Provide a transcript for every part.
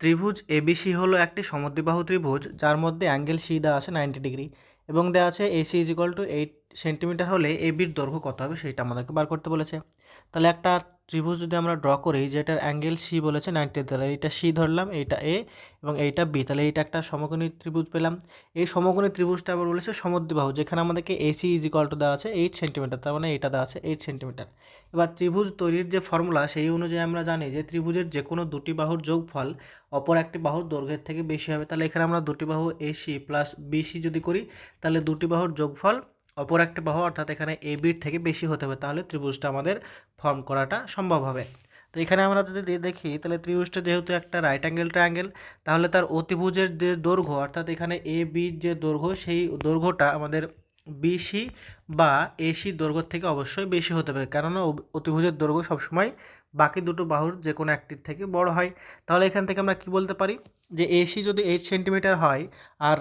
ত্রিভুজ এবিসি হলো একটি সমদ্বিবাহু ত্রিভুজ, যার মধ্যে অ্যাঙ্গেল সি দেওয়া আছে নাইনটি ডিগ্রি এবং দেওয়া আছে AC is equal to eight centimeter হলে এবির দৈর্ঘ্য কত হবে সেটা আমাদেরকে বার করতে বলেছে। তাহলে একটা ত্রিভুজ যদি আমরা ড্র করি, যে যেটার অ্যাঙ্গেল সি বলেছে নাইনটি তাহলে এইটা সি ধরলাম, এইটা এ এবং এইটা বি তাহলে এইটা একটা সমকোণী ত্রিভুজ পেলাম। এই সমকোণী ত্রিভুজটা আবার বলেছে সমদ্বিবাহু, যেখানে আমাদেরকে এসি ইজ ইকুয়াল টু দেওয়া আছে এইট সেন্টিমিটার তার মানে এটা দেওয়া আছে এইট সেন্টিমিটার এবার ত্রিভুজ তৈরির যে ফর্মুলা সেই অনুযায়ী আমরা জানি যে ত্রিভুজের যে কোনো দুটি বাহুর যোগফল অপর একটি বাহুর দৈর্ঘ্যের থেকে বেশি হবে। তাহলে এখানে আমরা দুটি বাহু এসি প্লাস বিসি যদি করি, তাহলে দুটি বাহুর যোগফল অপর একটা বাহু, অর্থাৎ এখানে এ বির থেকে বেশি হতে হবে, তাহলে ত্রিভুজটা আমাদের ফর্ম করাটা সম্ভব হবে। তো এখানে আমরা যদি দেখি, তাহলে ত্রিভুজটা যেহেতু একটা রাইট অ্যাঙ্গেল ট্রায়াঙ্গেল তাহলে তার অতিভুজের যে দৈর্ঘ্য, অর্থাৎ এখানে এ বির যে দৈর্ঘ্য, সেই দৈর্ঘ্যটা আমাদের বিসি বা এসি দৈর্ঘ্য থেকে অবশ্যই বেশি হতে হবে, কেননা অতিভুজের দৈর্ঘ্য সবসময় বাকি দুটো বাহুর যে কোনো একটির থেকে বড় হয়। তাহলে এখান থেকে আমরা কি বলতে পারি? যে এসি যদি এইট সেন্টিমিটার হয়, আর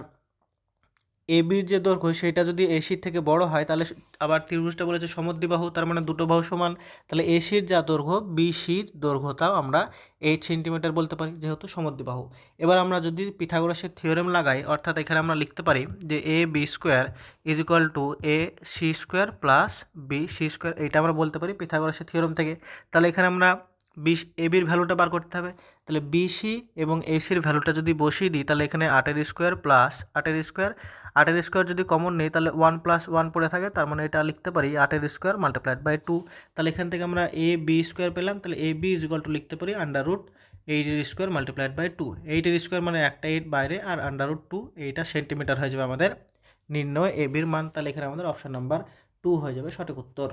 এবির যে দৈর্ঘ্য, সেটা যদি এসির থেকে বড় হয়, তাহলে আবার ত্রিভুজটা বলেছে সমদ্বিবাহু, তার মানে দুটো বাহু সমান। তাহলে এসির যা দৈর্ঘ্য, বিসির দৈর্ঘ্যটাও আমরা এইট সেন্টিমিটার বলতে পারি, যেহেতু সমদ্বিবাহু। এবার আমরা যদি পিথাগোরাসের থিওরেম লাগাই, অর্থাৎ এখানে আমরা লিখতে পারি যে A B square is equal to A C square plus B C square এইটা আমরা বলতে পারি পিথাগোরাসের থিওরেম থেকে। তাহলে এখানে আমরা বিশ এবির ভ্যালুটা বার করতে হবে। তাহলে বিসি এবং এসির ভ্যালুটা যদি বসিয়ে দিই, তাহলে এখানে আটের স্কোয়ার প্লাস আটের স্কোয়ার আটের স্কোয়ার যদি কমন নেই, তাহলে ওয়ান প্লাস ওয়ান পড়ে থাকে, তার মানে এটা লিখতে পারি আটের স্কোয়ার মাল্টিপ্লাইড বাই টু তাহলে এখান থেকে আমরা এ বি স্কোয়ার পেলাম, তাহলে এ বি ইজ টু লিখতে পারি আন্ডার রুট এইটের স্কোয়ার মাল্টিপ্লাইড বাই টু এইটের স্কোয়ার মানে একটা এইট বাইরে, আর আন্ডার রুট টু এইটা সেন্টিমিটার হয়ে যাবে আমাদের নির্ণয় এ বির মান। তাহলে এখানে আমাদের অপশন নাম্বার টু হয়ে যাবে সঠিক উত্তর।